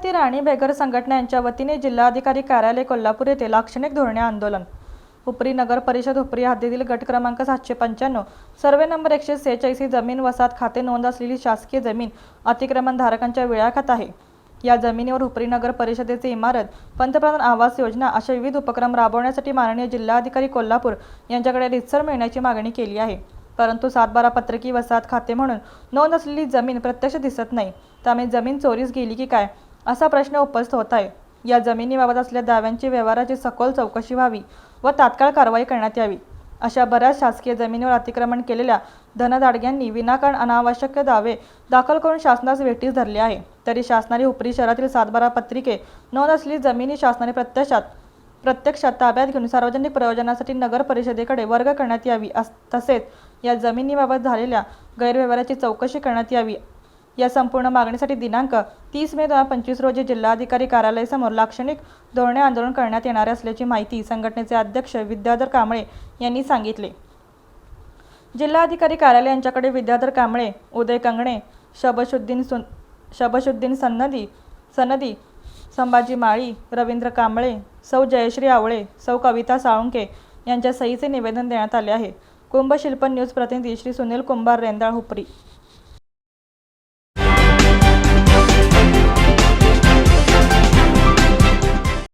श्रीमती राणी beggar संघटना यांच्या वतीने जिल्हाधिकारी कार्यालय कोल्हापूर येथे लाक्षणिक धोरणे आंदोलन. उपरी नगर परिषद उपरी हद्दीतील गट क्रमांक सातशे पंच्याण्णव. सर्वे नंबर एकशे सेहेचाळीस ही जमीन वसाहत खाते नोंद असलेली शासकीय जमीन अतिक्रमण धारकांच्या विळाखात आहे. या जमिनीवर उपरी नगर परिषदेची इमारत पंतप्रधान आवास योजना अशा विविध उपक्रम राबवण्यासाठी माननीय जिल्हाधिकारी कोल्हापूर यांच्याकडे रितसर मिळण्याची मागणी केली आहे. परंतु सातबारा पत्रकी वसाहत खाते म्हणून नोंद असलेली जमीन प्रत्यक्ष दिसत नाही. त्यामुळे जमीन चोरीस गेली की काय? असा प्रश्न उपस्थित होत आहे या जमिनीबाबत असलेल्या दाव्यांची व्यवहाराची सखोल चौकशी व्हावी व तात्काळ कारवाई करण्यात यावी. अशा बऱ्याच शासकीय जमिनीवर अतिक्रमण केलेल्या धनदाडग्यांनी विनाकारण अनावश्यक दावे दाखल करून शासनास वेठीस धरले आहे. तरी शासनाने उपरी शहरातील सातबारा पत्रिके नोंद असलेली जमिनी शासनाने प्रत्यक्षात प्रत्यक्षात ताब्यात घेऊन सार्वजनिक प्रयोजनासाठी नगर परिषदेकडे वर्ग करण्यात यावी अस- तसेच या जमिनीबाबत झालेल्या गैरव्यवहाराची चौकशी करण्यात यावी या संपूर्ण मागणीसाठी दिनांक तीस मे दोन हजार पंचवीस रोजी जिल्हाधिकारी कार्यालयासमोर लाक्षणिक धोरणे आंदोलन करण्यात येणार असल्याची माहिती संघटनेचे अध्यक्ष विद्याधर कांबळे यांनी सांगितले. जिल्हाधिकारी कार्यालय यांच्याकडे विद्याधर कांबळे उदय कंगणे शबशुद्दीन सुन शबशुद्दीन सन्नदी सनदी संभाजी माळी रवींद्र कांबळे सौ जयश्री आवळे सौ कविता साळुंके यांच्या सहीचे निवेदन देण्यात आले आहे. कुंभशिल्प न्यूज प्रतिनिधी श्री सुनील कुंभार रेंदाळ हुपरी.